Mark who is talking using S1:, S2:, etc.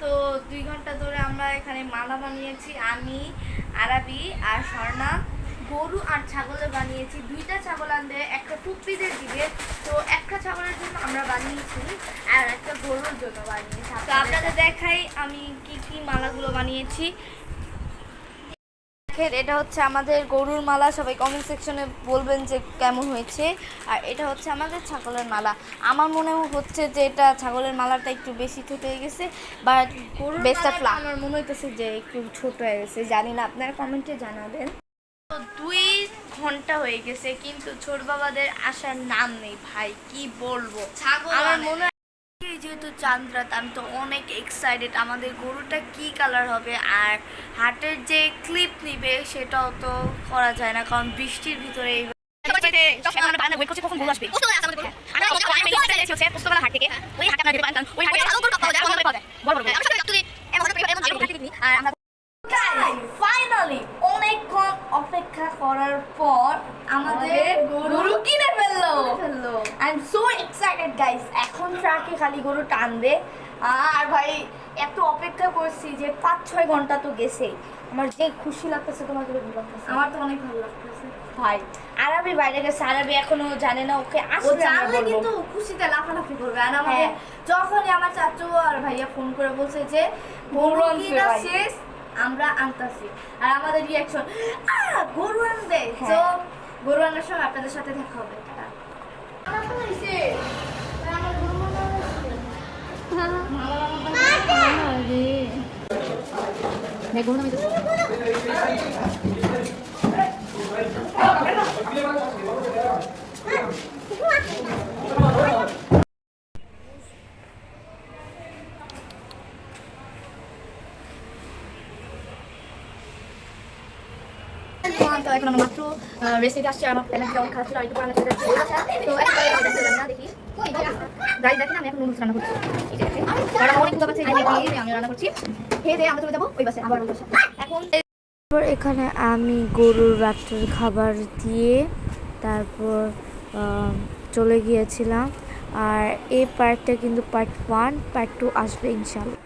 S1: তো দুই ঘণ্টা ধরে আমরা এখানে মালা বানিয়েছি, আমি, আরাবি আর স্বর্ণা। গরু আর ছাগলের বানিয়েছি, দুইটা ছাগল আনবে, একটা টুপিদের দিবে, তো একটা ছাগলের জন্য আমরা বানিয়েছি আর একটা গরুর জন্য বানিয়েছি। তো আপনাদের দেখাই আমি কি কি মালাগুলো বানিয়েছি। দেখেন এটা হচ্ছে আমাদের গরুর মালা সবাই কমেন্ট সেকশনে বলবেন যে কেমন হয়েছে। আর এটা হচ্ছে আমাদের ছাগলের মালা। আমার মনে হচ্ছে যে এটা ছাগলের মালাটা একটু বেশি ছোট হয়ে গেছে বাট
S2: গরুর মালাটা
S1: আমার মনে হইতেছে যে একটু ছোট হয়ে গেছে জানি না আপনারা কমেন্টে জানাবেন। দুই ঘণ্টা হয়ে গেছে কিন্তু ছোট বাবাদের আসার নাম নেই ভাই কি বলব?
S2: ছাগল
S1: আমার মনে হয় যেহেতু চাঁদ রাত আমি তো অনেক এক্সাইটেড আমাদের গরুটা কি কালার হবে আর হাটের যে ক্লিপ নিবে সেটাও তো করা যায় না কারণ বৃষ্টির ভিতরে এই অনেকক্ষণ অপেক্ষা করার পর আমাদের গরু কিনে ফেলল।
S2: ফেলল।
S1: I am so excited guys এখন ট্রাকে খালি গরু টানবে। আর ভাই এত অপেক্ষা করছি যে পাঁচ ছয় ঘণ্টা তো গেছেই আমার যে খুশি লাগতেছে তোমাকে লাগতেছে।
S2: আমার তো অনেক ভালো লাগতেছে।
S1: ভাই আরবি বাইরে গেছে আরবি এখনও জানে না ওকে আসলে
S2: জানলে কিন্তু খুশিতে লাফালাফি করবে। আর আমাকে
S1: হ্যাঁ।
S2: যখনই আমার চাচু আর ভাইয়া ফোন করে বলছে যে
S1: গরু
S2: কিনা শেষ আমরা আনতাছি। আর আমাদের রিয়াকশন গরু আনবে।
S1: হ্যাঁ।
S2: তো গরু আনার সময় আপনাদের সাথে দেখা হবে। টাটা।
S3: তো এখন আমরা মাত্র রেসিপি আসছে আমার কেমন খারাপ ছিল আর একটু পরে আমরা চলে যাচ্ছি ওই বাসায়। তো দেখি দেখেন আমি এখন নুডলস রান্না করছি। আমি রান্না করছি। আমরা চলে ওই পাশে আবার এখন
S1: এখানে আমি গরুর রাত্রের খাবার দিয়ে তারপর চলে গিয়েছিলাম। আর এই পার্টটা কিন্তু পার্ট ওয়ান পার্ট টু আসবে ইনশাল্লাহ